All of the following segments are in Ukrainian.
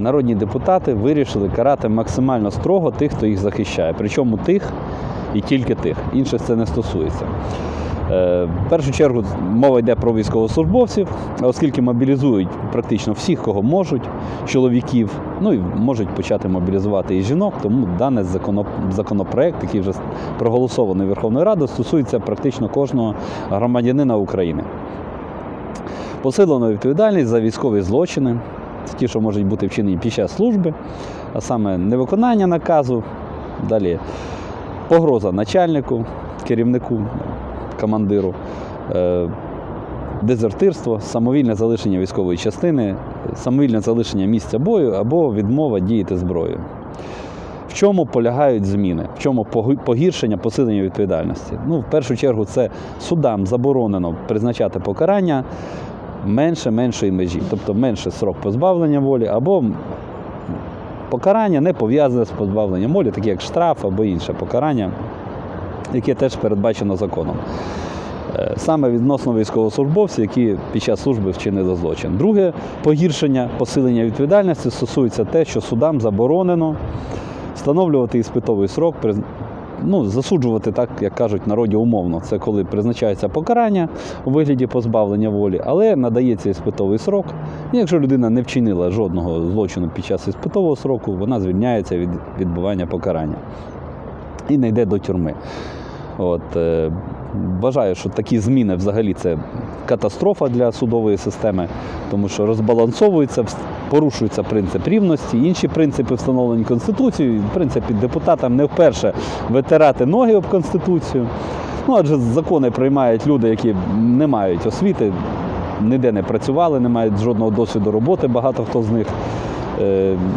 народні депутати вирішили карати максимально строго тих, хто їх захищає. Причому тих і тільки тих. Інших це не стосується. Е, В першу чергу мова йде про військовослужбовців, оскільки мобілізують практично всіх, кого можуть, чоловіків, ну і можуть почати мобілізувати і жінок, тому даний законопроект, який вже проголосований Верховною Радою, стосується практично кожного громадянина України. Посилено відповідальність за військові злочини, ті, що можуть бути вчинені під час служби, а саме невиконання наказу, далі погроза начальнику, керівнику, командиру, е, дезертирство, самовільне залишення військової частини, самовільне залишення місця бою або відмова діяти зброєю. В чому полягають зміни? В чому погіршення, посилення відповідальності? Ну, в першу чергу, це судам заборонено призначати покарання менше меншої межі, тобто менше срок позбавлення волі або покарання не пов'язане з позбавленням волі, такі як штраф або інше покарання, яке теж передбачено законом. Е, Саме відносно військовослужбовців, які під час служби вчинили злочин. Друге погіршення, посилення відповідальності стосується те, що судам заборонено встановлювати іспитовий срок, ну, засуджувати, так як кажуть народі умовно. Це коли призначається покарання у вигляді позбавлення волі, але надається іспитовий срок. Якщо людина не вчинила жодного злочину під час іспитового сроку, вона звільняється від відбування покарання і не йде до тюрми. От, е, Вважаю, що такі зміни взагалі це катастрофа для судової системи, тому що розбалансовується, порушується принцип рівності, інші принципи встановлені Конституцією. В принципі, депутатам не вперше витирати ноги об Конституцію. Ну, адже закони приймають люди, які не мають освіти, ніде не працювали, не мають жодного досвіду роботи, багато хто з них е,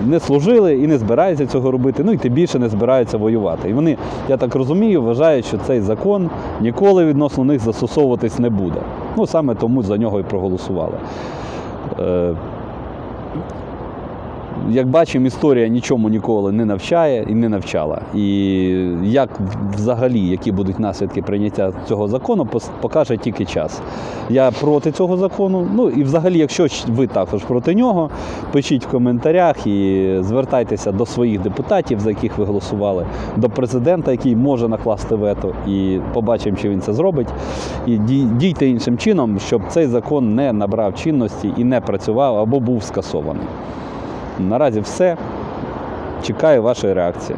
не служили і не збираються цього робити, ну і тим більше не збираються воювати. І вони, я так розумію, вважають, що цей закон ніколи відносно них застосовуватись не буде. Ну саме тому за нього і проголосували. Як бачимо, історія нічому ніколи не навчає і не навчала. І як взагалі, які будуть наслідки прийняття цього закону, покаже тільки час. Я проти цього закону. Ну і взагалі, якщо ви також проти нього, пишіть в коментарях і звертайтеся до своїх депутатів, за яких ви голосували, до президента, який може накласти вето, і побачимо, чи він це зробить. І дійте іншим чином, щоб цей закон не набрав чинності і не працював або був скасований. Наразі все. Чекаю вашої реакції.